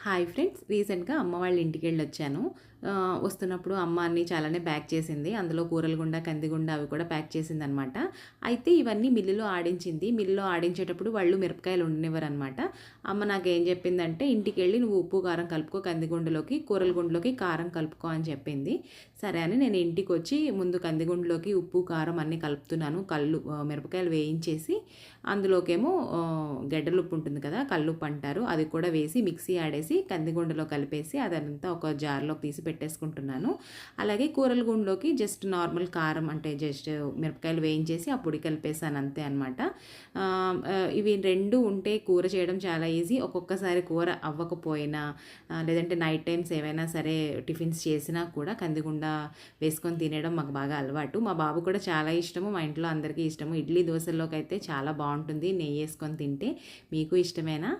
Hi friends రీసెంట్గా అమ్మ వాళ్ళ ఇంటికి వెళ్ళి వచ్చాను వస్తున్నప్పుడు అమ్మ అన్నీ చాలానే ప్యాక్ చేసింది. అందులో కూరలు గుండా కందిగుండా అవి కూడా ప్యాక్ చేసింది అనమాట అయితే ఇవన్నీ మిల్లులో ఆడించింది. మిల్లులో ఆడించేటప్పుడు వాళ్ళు మిరపకాయలు ఉండనివ్వరు అనమాట అమ్మ నాకు ఏం చెప్పిందంటే ఇంటికి వెళ్ళి నువ్వు ఉప్పు కారం కలుపుకో కందిగుండలోకి కూరల గుండలోకి కారం కలుపుకో అని చెప్పింది. సరే అని నేను ఇంటికి వచ్చి ముందు కందిగుండలోకి ఉప్పు కారం అన్నీ కలుపుతున్నాను. కళ్ళు మిరపకాయలు వేయించేసి అందులోకేమో ఆ, గడ్డలు ఉప్పు ఉంటుంది కదా కల్లుప్పు అంటారు. అది కూడా వేసి మిక్సీ ఆడేసి కందిగుండలో కలిపేసి అదంతా ఒక జార్లోకి తీసి పెట్టేసుకుంటున్నాను. అలాగే కూరల గుండెలోకి జస్ట్ నార్మల్ కారం అంటే జస్ట్ మిరపకాయలు వేయించేసి ఆ పొడి కలిపేసాను అంతే అనమాట ఇవి రెండు ఉంటే కూర చేయడం చాలా ఈజీ ఒక్కొక్కసారి కూర అవ్వకపోయినా లేదంటే నైట్ టైమ్స్ ఏవైనా సరే టిఫిన్స్ చేసినా కూడా కందిగుండ వేసుకొని తినడం మాకు బాగా అలవాటు. మా బాబు కూడా చాలా ఇష్టము. మా ఇంట్లో అందరికీ ఇష్టము. ఇడ్లీ దోశల్లోకి అయితే చాలా బాగుంటుంది. నెయ్యి వేసుకొని తింటే మీకు ఇష్టమేనా?